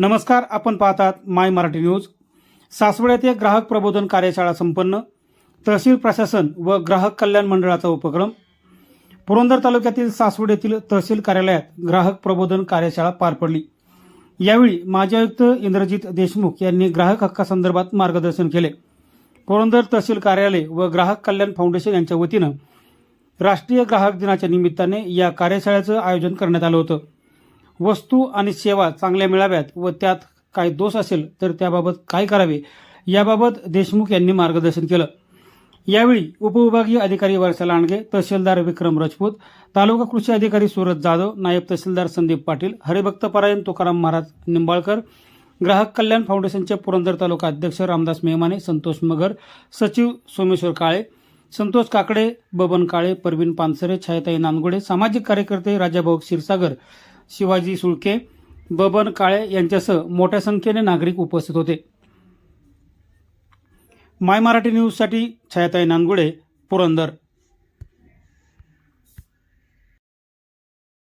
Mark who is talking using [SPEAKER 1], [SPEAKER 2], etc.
[SPEAKER 1] नमस्कार आपण पाहतात माय मराठी न्यूज. सासवड येथे ग्राहक प्रबोधन कार्यशाळा संपन्न. तहसील प्रशासन व ग्राहक कल्याण मंडळाचा उपक्रम. पुरंदर तालुक्यातील सासवड येथील तहसील कार्यालयात ग्राहक प्रबोधन कार्यशाळा पार पडली. यावेळी माजी आयुक्त इंद्रजित देशमुख यांनी ग्राहक हक्कासंदर्भात मार्गदर्शन केले. पुरंदर तहसील कार्यालय व ग्राहक कल्याण फाउंडेशन यांच्या वतीनं राष्ट्रीय ग्राहक दिनाच्या निमित्ताने या कार्यशाळेचं आयोजन करण्यात आलं होतं. वस्तू आणि सेवा चांगल्या मिळाव्यात व त्यात काही दोष असेल तर त्याबाबत काय करावे याबाबत देशमुख यांनी मार्गदर्शन केलं. यावेळी उपविभागीय अधिकारी वर्षा लांडगे तहसीलदार विक्रम राजपूत तालुका कृषी अधिकारी सुरज जाधव नायब तहसीलदार संदीप पाटील हरिभक्त परायण तुकाराम महाराज निंबाळकर ग्राहक कल्याण फाउंडेशनचे पुरंदर तालुका अध्यक्ष रामदास मेहमाने संतोष मगर सचिव सोमेश्वर काळे संतोष काकडे बबन काळे परवीन पानसरे छायताई नानगुडे सामाजिक कार्यकर्ते राजाभाऊ क्षीरसागर शिवाजी सुळके बबन काळे यांच्यासह मोठ्या संख्येने नागरिक उपस्थित होते. माय मराठी न्यूजसाठी छायाताई नानगुडे पुरंदर.